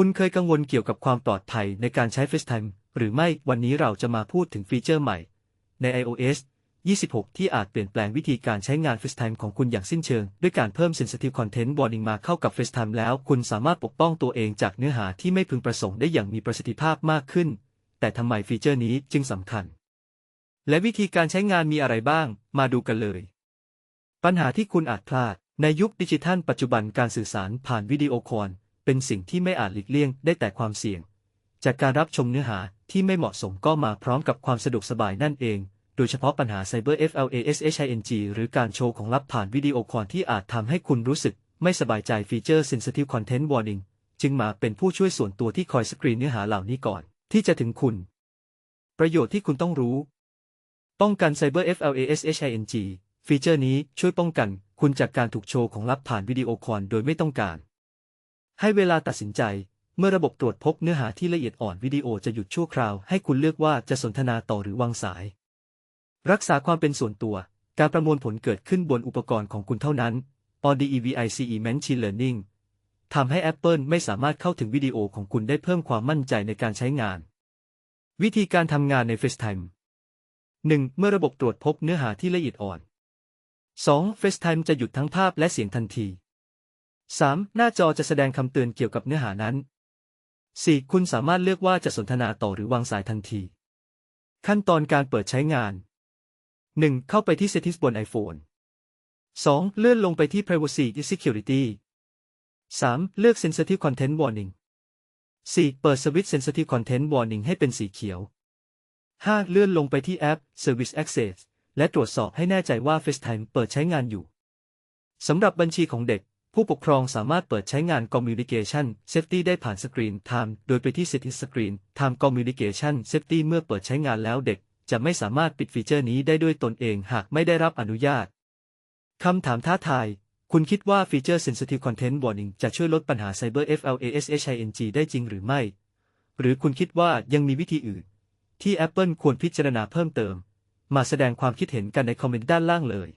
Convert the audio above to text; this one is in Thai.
คุณเคยกังวลเกี่ยวกับความปลอดภัยในการใช้ FaceTime หรือไม่วันนี้เราจะมาพูดถึงฟีเจอร์ใหม่ ใน iOS 26 ที่อาจเปลี่ยนแปลงวิธีการใช้งาน FaceTime ของคุณอย่างสิ้นเชิง ด้วยการเพิ่ม Sensitive Content Warning มาเข้ากับ FaceTime แล้ว คุณสามารถปกป้องตัวเองจากเนื้อหาที่ไม่พึงประสงค์ได้อย่างมีประสิทธิภาพมากขึ้น แต่ทำไมฟีเจอร์นี้จึงสำคัญ และวิธีการใช้งานมีอะไรบ้าง มาดูกันเลย ปัญหาที่คุณอาจพลาด ในยุคดิจิทัลปัจจุบันการสื่อสารผ่านวิดีโอคอล เป็นสิ่งที่ไม่อาจหลีกเลี่ยงได้แต่ความเสี่ยง จากการรับชมเนื้อหาที่ไม่เหมาะสมก็มาพร้อมกับความสะดวกสบายนั่นเอง โดยเฉพาะปัญหา Cyber FLASHING หรือการโชว์ของลับผ่านวิดีโอคอลที่อาจทำให้คุณรู้สึกไม่สบายใจฟีเจอร์ Sensitive Content Warning จึงมาเป็นผู้ช่วยส่วนตัวที่คอยสกรีนเนื้อหาเหล่านี้ก่อน ที่จะถึงคุณ ประโยชน์ที่คุณต้องรู้ ป้องกัน Cyber FLASHING ฟีเจอร์นี้ช่วยป้องกันคุณจากการถูกโชว์ของลับผ่านวิดีโอคอลโดยไม่ต้องการ ให้เวลาตัดสินใจ เมื่อระบบตรวจพบเนื้อหาที่ละเอียดอ่อนวิดีโอจะหยุดชั่วคราว ให้คุณเลือกว่าจะสนทนาต่อหรือวางสาย รักษาความเป็นส่วนตัว การประมวลผลเกิดขึ้นบนอุปกรณ์ของคุณเท่านั้น ODEVICE Machine Learning ทำให้ Apple ไม่สามารถเข้าถึงวิดีโอของคุณได้เพิ่มความมั่นใจในการใช้งาน วิธีการทำงานใน FaceTime 1. เมื่อระบบตรวจพบเนื้อหาที่ละเอียดอ่อน 2. FaceTime จะหยุดทั้งภาพและเสียงทันที 3. หน้าจอจะแสดงคำเตือนเกี่ยวกับเนื้อหานั้น 4. คุณสามารถเลือกว่าจะสนทนาต่อหรือวางสายทันที ขั้นตอนการเปิดใช้งาน 1. เข้าไปที่ Settings บน iPhone 2. เลื่อนลงไปที่ Privacy Security 3. เลือก Sensitive Content Warning 4. เปิดสวิตช์ Sensitive Content Warning ให้เป็นสีเขียว 5. เลื่อนลงไปที่แอป Service Access และตรวจสอบให้แน่ใจว่า FaceTime เปิดใช้งานอยู่ สำหรับบัญชีของเด็ก ผู้ปกครองสามารถเปิดใช้งาน Communication Safety ได้ผ่าน Screen Time โดยไปที่ Settings Screen Time Communication Safety เมื่อเปิดใช้งานแล้วเด็ก จะไม่สามารถปิดฟีเจอร์นี้ได้ด้วยตนเองหากไม่ได้รับอนุญาต คำถามท้าทาย คุณคิดว่าฟีเจอร์ Sensitive Content Warning จะช่วยลดปัญหา Cyber FLASHING ได้จริงหรือไม่ หรือคุณคิดว่ายังมีวิธีอื่น ที่ Apple ควรพิจารณาเพิ่มเติม มาแสดงความคิดเห็นกันในคอมเมนต์ด้านล่างเลย